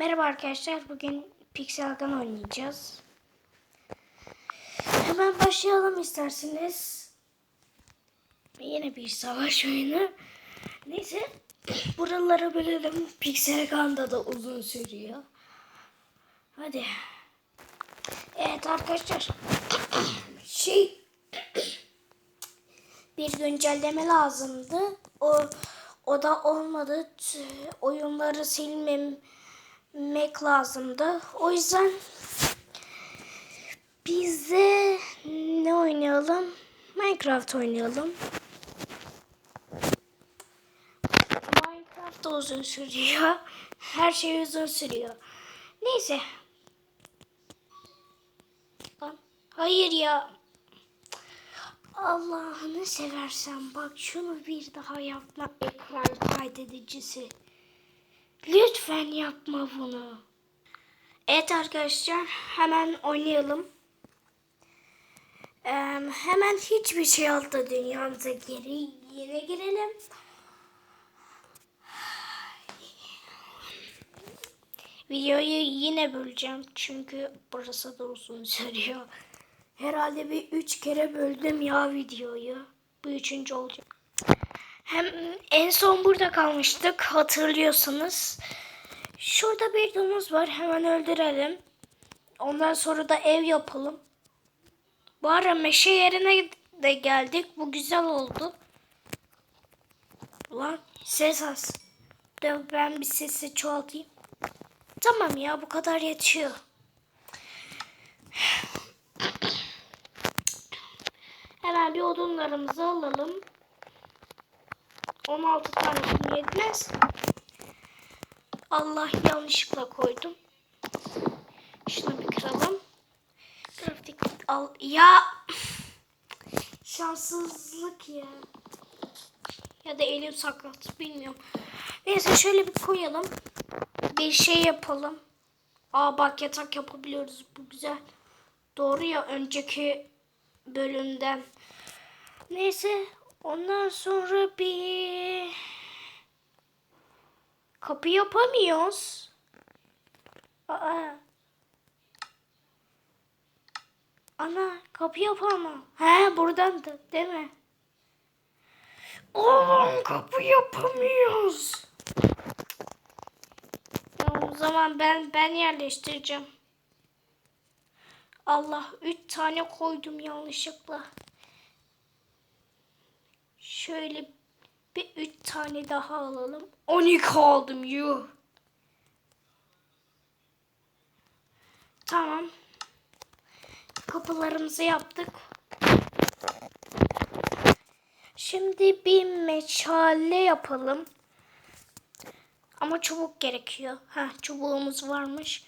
Merhaba arkadaşlar. Bugün Pixel Gun oynayacağız. Hemen başlayalım isterseniz. Yine bir savaş oyunu. Neyse. Buralara bölelim. Pixel Gun'da da uzun sürüyor. Hadi. Evet arkadaşlar. Şey bir güncelleme lazımdı. O o da olmadı. Oyunları silmemek lazımdı. O yüzden biz de ne oynayalım? Minecraft oynayalım. Minecraft da uzun sürüyor. Her şey uzun sürüyor. Neyse. Hayır ya. Allah'ını seversen bak şunu bir daha yapma ekran kaydedicisi. Lütfen yapma bunu. Evet arkadaşlar hemen oynayalım. Ee, hemen hiçbir şey altta dünyamıza geri yine girelim. Videoyu yine böleceğim çünkü burası da uzun sürüyor. Herhalde bir üç kere böldüm ya videoyu. Bu üçüncü olacak. Hem en son burada kalmıştık hatırlıyorsanız. Şurada bir domuz var hemen öldürelim. Ondan sonra da ev yapalım. Bu ara meşe yerine de geldik. Bu güzel oldu. Ulan ses az. Dur ben bir sesi çoğaltayım. Tamam ya bu kadar yetiyor. Hemen bir odunlarımızı alalım. 16 tanesini yetmez. Allah yanlışlıkla koydum. Şunu bir kıralım. Grafik al. Ya şanssızlık ya. Ya da elim sakat bilmiyorum. Neyse şöyle bir koyalım. Bir şey yapalım. Aa bak yatak yapabiliyoruz. Bu güzel. Doğru ya önceki bölümden. Neyse ondan sonra bir kapı yapamıyoruz. Aa. Ana kapı yapamam. He buradan da değil mi? Oğlum kapı yapamıyoruz. Ya o zaman ben ben yerleştireceğim. Allah üç tane koydum yanlışlıkla. Şöyle bir üç tane daha alalım. 12 aldım yuh. Tamam. Kapılarımızı yaptık. Şimdi bir meşale yapalım. Ama çubuk gerekiyor. Ha çubuğumuz varmış.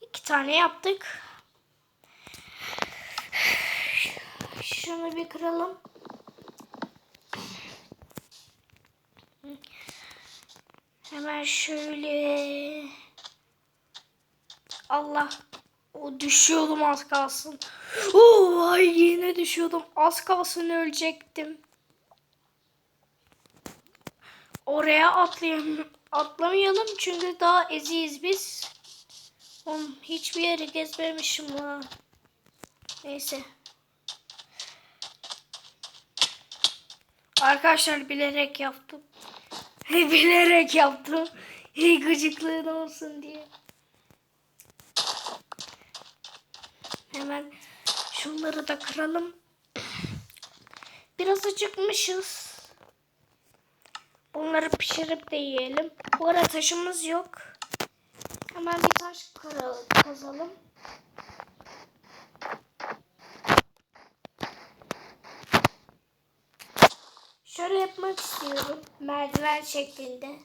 İki tane yaptık. Şunu bir kıralım. Hemen şöyle. Allah. O düşüyordum az kalsın. Oo, ay yine düşüyordum. Az kalsın ölecektim. Oraya atlayam atlamayalım çünkü daha eziyiz biz. Oğlum hiçbir yeri gezmemişim ha. Neyse. Arkadaşlar bilerek yaptım. Bilerek yaptım. Gıcıklığın olsun diye. Hemen şunları da kıralım. Biraz acıkmışız. Bunları pişirip de yiyelim. Bu arada taşımız yok. Hemen bir taş kıralım, kazalım. Şöyle yapmak istiyorum. Merdiven şeklinde.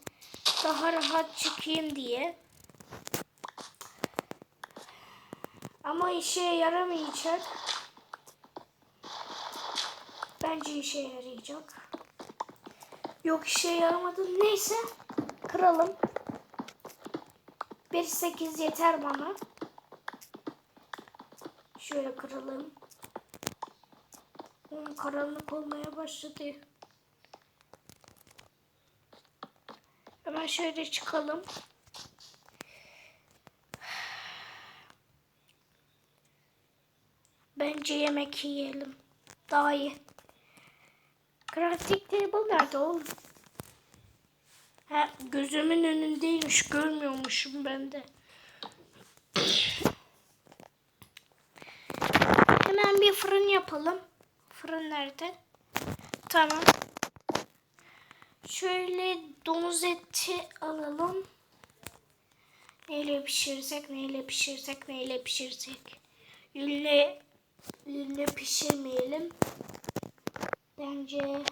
Daha rahat çıkayım diye. Ama işe yaramayacak. Bence işe yarayacak. Yok işe yaramadı. Neyse. Kıralım. 1.8 yeter bana. Şöyle kıralım. Karanlık olmaya başladı. Hemen şöyle çıkalım. Bence yemek yiyelim. Daha iyi. Crafting table nerede oğlum? Ha, gözümün önündeymiş. Görmüyormuşum ben de. Hemen bir fırın yapalım. Fırın nerede? Tamam. Şöyle domuz eti alalım. Neyle pişirsek, neyle pişirsek, neyle pişirsek. Yünle, yünle pişirmeyelim. Bence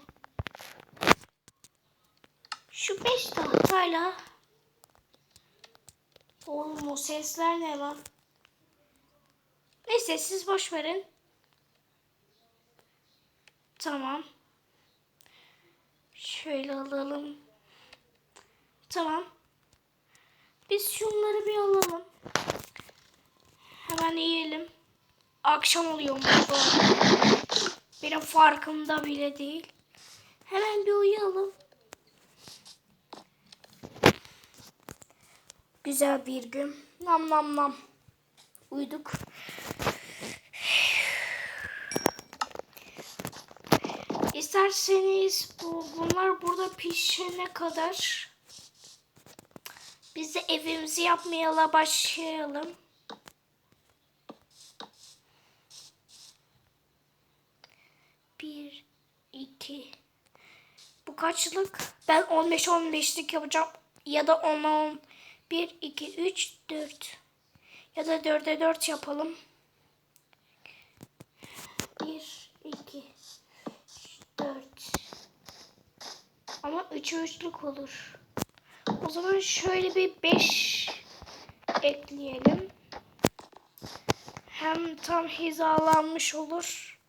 şu beş tahtayla Oğlum o sesler ne lan? Neyse siz boş verin. Tamam. Şöyle alalım. Tamam. Biz şunları bir alalım. Hemen yiyelim. Akşam oluyormuş bu. Benim farkımda bile değil. Hemen bir uyuyalım. Güzel bir gün. Nam nam nam. Uyuduk. İsterseniz bu, bunlar burada pişene kadar biz de evimizi yapmaya başlayalım. Bir, iki. Bu kaçlık? Ben 15-15'lik yapacağım. Ya da 10 10. 1, 2, 3, 4. Ya da 4'e 4 yapalım. 1, 2, 4. Ama 3 üçlük olur. O zaman şöyle bir 5 ekleyelim. Hem tam hizalanmış olur.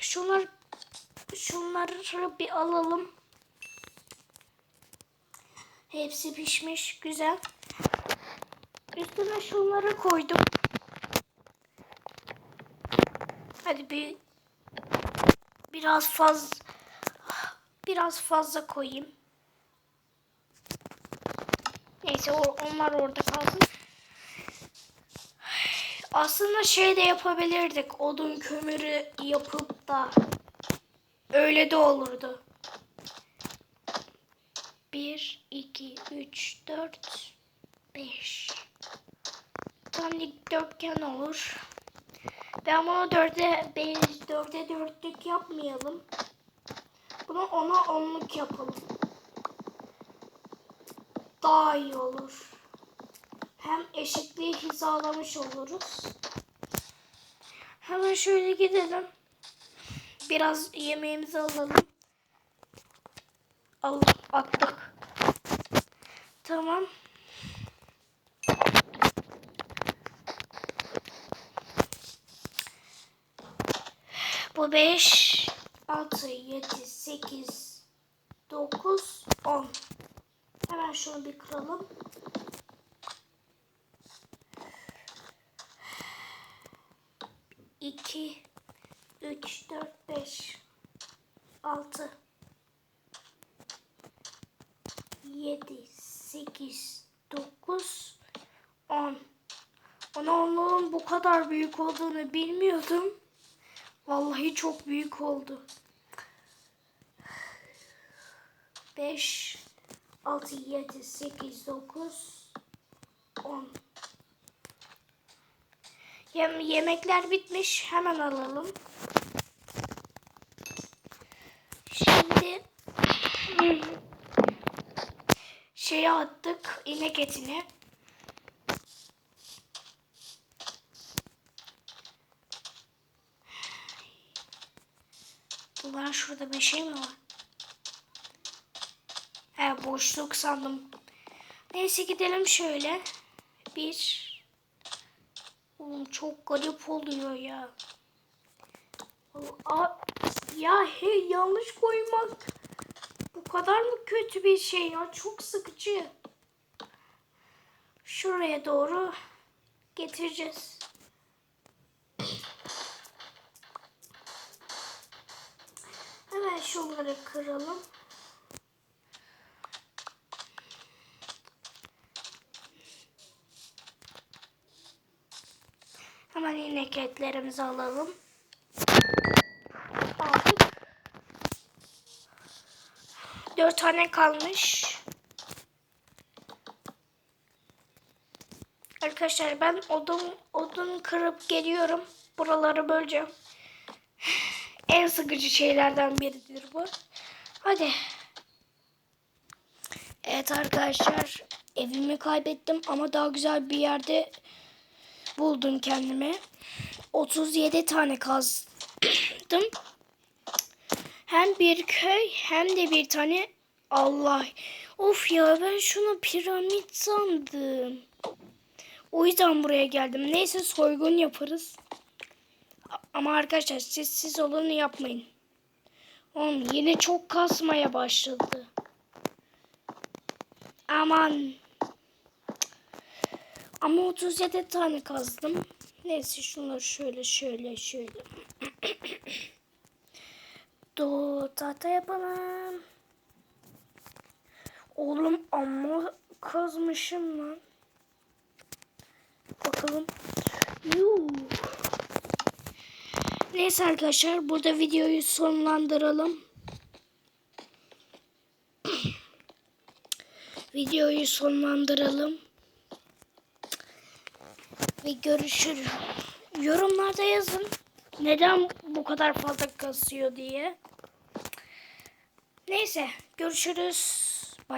Şunlar şunları bir alalım. Hepsi pişmiş. Güzel. Üstüne şunları koydum. Hadi bir biraz fazla biraz fazla koyayım. Neyse onlar orada kalsın. Aslında şey de yapabilirdik. Odun kömürü yapıp da öyle de olurdu. 1, 2, 3, 4, 5. Tam dikdörtgen olur. Ben bunu 4'e 5, 4'e 4'lük yapmayalım. Bunu 10'a 10'luk yapalım. Daha iyi olur. Hem eşitliği hizalamış oluruz. Hemen şöyle gidelim. Biraz yemeğimizi alalım. Al, attık. Tamam. Bu 5, 6, 7, 8, 9, 10. Hemen şunu bir kıralım. İki, üç, dört, beş, altı, yedi, sekiz, dokuz, on. Ona onların bu kadar büyük olduğunu bilmiyordum. Vallahi çok büyük oldu. Beş, altı, yedi, sekiz, dokuz, on. Yem yemekler bitmiş. Hemen alalım. Şimdi şeye attık inek etini. Ulan şurada bir şey mi var? He boşluk sandım. Neyse gidelim şöyle. Bir. Oğlum çok garip oluyor ya. Ya hey yanlış koymak. Bu kadar mı kötü bir şey ya? Çok sıkıcı. Şuraya doğru getireceğiz. Şunları kıralım. Hemen inek etlerimizi alalım. Aldık. Dört tane kalmış. Arkadaşlar ben odun odun kırıp geliyorum. Buraları böleceğim. En sıkıcı şeylerden biridir bu. Hadi. Evet arkadaşlar evimi kaybettim ama daha güzel bir yerde buldum kendimi. 37 tane kazdım. Hem bir köy hem de bir tane Allah. Of ya ben şunu piramit sandım. O yüzden buraya geldim. Neyse soygun yaparız. Ama arkadaşlar siz siz olanı yapmayın. Oğlum yine çok kasmaya başladı. Aman. Ama 37 tane kazdım. Neyse şunları şöyle şöyle şöyle. Dur tahta yapalım. Oğlum amma kazmışım lan. Bakalım. Yuh. Neyse arkadaşlar burada videoyu sonlandıralım. videoyu sonlandıralım. Ve görüşürüz. Yorumlarda yazın. Neden bu kadar fazla kasıyor diye. Neyse görüşürüz.